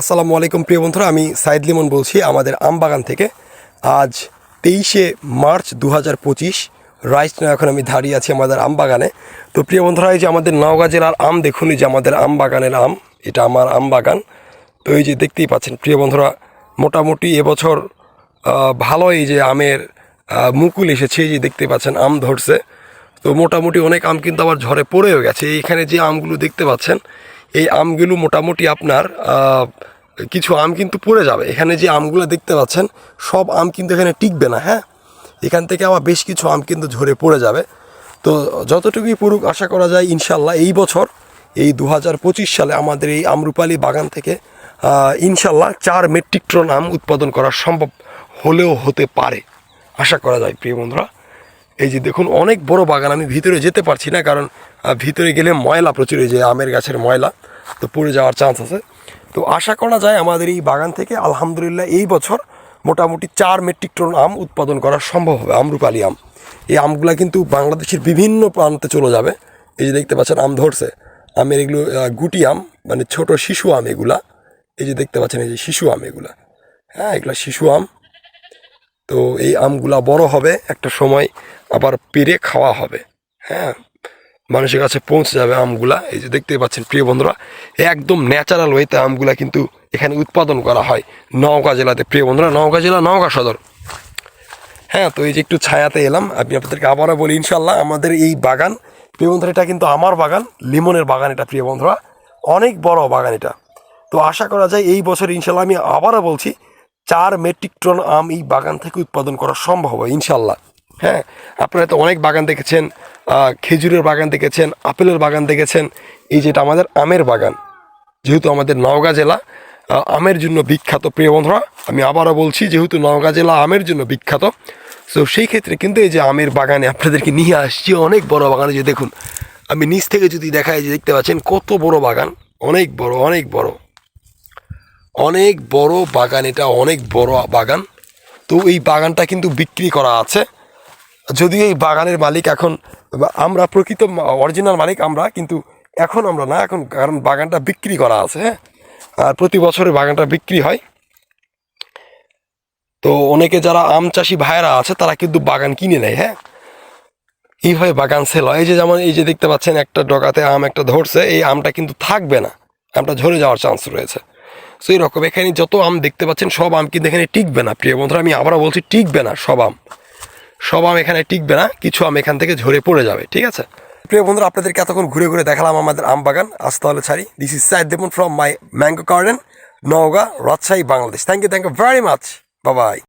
আসসালামু আলাইকুম, প্রিয় বন্ধুরা। আমি সাইদ লিমন বলছি আমাদের আম বাগান থেকে। আজ তেইশে মার্চ দু হাজার পঁচিশ, রাইস না এখন আমি দাঁড়িয়ে আছি আমাদের আম বাগানে তো প্রিয় বন্ধুরা, এই যে আমাদের নওগাঁ জেলার আম দেখুন যে আমাদের আম বাগানের আম, এটা আমার আম বাগান তো এই যে দেখতেই পাচ্ছেন, প্রিয় বন্ধুরা, মোটামুটি এবছর ভালো এই যে আমের মুকুল এসেছে যে দেখতে পাচ্ছেন, আম ধরছে। তো মোটামুটি অনেক আম কিন্তু আবার ঝরে পড়েও গেছে। এইখানে যে আমগুলো দেখতে পাচ্ছেন এই আমগুলো মোটামুটি আপনার কিছু আম কিন্তু পড়ে যাবে। এখানে যে আমগুলো দেখতে পাচ্ছেন, সব আম কিন্তু এখানে টিকবে না হ্যাঁ? এখান থেকে আবার বেশ কিছু আম কিন্তু ঝরে পড়ে যাবে। তো যতটুকুই পড়ুক, আশা করা যায় ইনশাল্লাহ এই বছর, এই দু হাজার পঁচিশ সালে আমাদের এই আমরুপালি বাগান থেকে ইনশাল্লাহ চার মেট্রিক টন আম উৎপাদন করা সম্ভব হলেও হতে পারে। আশা করা যায়, প্রিয় বন্ধুরা। এই যে দেখুন, অনেক বড় বাগান, আমি ভিতরে যেতে পারছি না, কারণ ভিতরে গেলে ময়লা প্রচুর যে আমের গাছের ময়লা, তো পড়ে যাওয়ার চান্স আছে। তো আশা করা যায় আমাদের এই বাগান থেকে, আলহামদুলিল্লাহ, এই বছর মোটামুটি চার মেট্রিক টন আম উৎপাদন করা সম্ভব হবে, আমরুপালি আম। এই আমগুলা কিন্তু বাংলাদেশের বিভিন্ন প্রান্তে চলে যাবে। এই যে দেখতে পাচ্ছেন, আম ধরছে। আমের এগুলো গুটি আম মানে ছোট শিশু আম এগুলা। এই যে দেখতে পাচ্ছেন, এই যে শিশু আম এগুলা। হ্যাঁ এগুলা শিশু আম। তো এই আমগুলা বড় হবে, একটা সময় আবার পেরে খাওয়া হবে। হ্যাঁ মানুষের কাছে পৌঁছে যাবে আমগুলা। এই যে দেখতেই পাচ্ছেন, প্রিয় বন্ধুরা, একদম ন্যাচারাল ওয়েতে আমগুলা কিন্তু এখানে উৎপাদন করা হয় নওগাঁ জেলাতে। প্রিয় বন্ধুরা, নওগাঁ জেলা, নওগাঁ সদর। হ্যাঁ তো এই যে একটু ছায়াতে এলাম, আমি আপনাদেরকে আবারও বলি ইনশাল্লাহ আমাদের এই বাগান, প্রিয় বন্ধুরা, এটা কিন্তু আমার বাগান, লিমনের বাগান এটা, প্রিয় বন্ধুরা। অনেক বড় বাগান এটা। তো আশা করা যায় এই বছর ইনশাল্লাহ আমি আবারও বলছি চার মেট্রিক টন আম এই বাগান থেকে উৎপাদন করা সম্ভব হবে ইনশাল্লাহ হ্যাঁ আপনারা তো অনেক বাগান দেখেছেন খেজুরের বাগান দেখেছেন, আপেলের বাগান দেখেছেন, এই যেটা আমাদের আমের বাগান। যেহেতু আমাদের নওগাঁ জেলা আমের জন্য বিখ্যাত, প্রিয় বন্ধুরা, আমি আবারও বলছি, যেহেতু নওগাঁ জেলা আমের জন্য বিখ্যাত, তো সেই ক্ষেত্রে কিন্তু এই যে আমের বাগানে আপনাদেরকে নিয়ে আসছি অনেক বড় বাগানে যে দেখুন, আমি নিচ থেকে যদি দেখাই যে দেখতে পাচ্ছেন, কত বড় বাগান, অনেক বড় অনেক বড়। অনেক বড় বাগান, এটা অনেক বড় বাগান। তো এই বাগানটা কিন্তু বিক্রি করা আছে। যদিও এই বাগানের মালিক এখন, আমরা প্রকৃত অরিজিনাল মালিক আমরা, কিন্তু এখন আমরা না, এখন কারণ বাগানটা বিক্রি করা আছে হ্যাঁ? আর প্রতি বছরে বাগানটা বিক্রি হয়। তো অনেকে যারা আম চাষি ভাইয়েরা আছে, তারা কিন্তু বাগান কিনে নেয় হ্যাঁ? এইভাবে বাগান সেল হয়। এই যে যেমন, এই যে দেখতে পাচ্ছেন, একটা ডগাতে আম একটা ধরছে, এই আমটা কিন্তু থাকবে না। আমটা ঝরে যাওয়ার চান্স রয়েছে। সো এরকম এখানে যত আম দেখতে পাচ্ছেন, সব আম কিন্তু এখানে টিকবে না। প্রিয় বন্ধুরা, আমি আবারও বলছি, টিকবে না সব আম। সব আম এখানে টিকবে না, কিছু আম এখান থেকে ঝরে পড়ে যাবে, ঠিক আছে? প্রিয় বন্ধুরা, আপনাদেরকে এতক্ষণ ঘুরে ঘুরে দেখালাম আমাদের আম বাগান। আজ তাহলে ছাড়ি। This is Sayed Deban from my mango garden Naogaon Rajshahi Bangladesh thank you thank you very much Babai